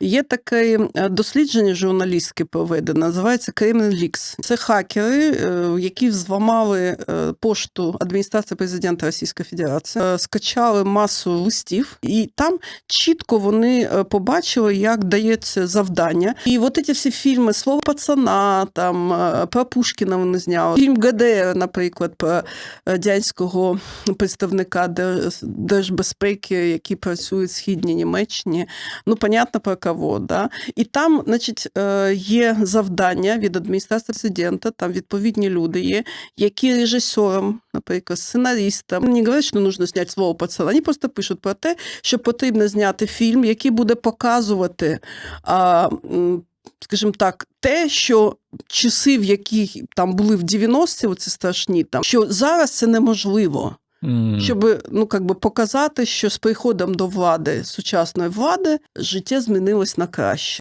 Є таке е, дослідження журналістське проведене, називається Kremlin Leaks. Це хакери, е, які зламали е, пошту адміністрації президента Російської Федерації, скачали масу листів, і там чітко вони побачили, як дається завдання. І от ці всі фільми Слово пацана, там про Пушкіна вони зняли. Фільм ГДР, наприклад, про радянського представника держбезпеки, який працює в східній Німеччині. Ну, понятно про кого, да? І там, значить, е, є завдання від адміністрації президента, там відповідні люди є, які режисерам, наприклад, сценаристам, не говорять, що потрібно зняти слово пацана. Вони просто пишуть про те, що потрібно зняти фільм, який буде показувати. А, Скажімо так, те, що часи, в які там були в 90-ті, оці страшні, там що зараз це неможливо М. щоб ну как би показати, що з приходом до влади сучасної влади життя змінилось на краще.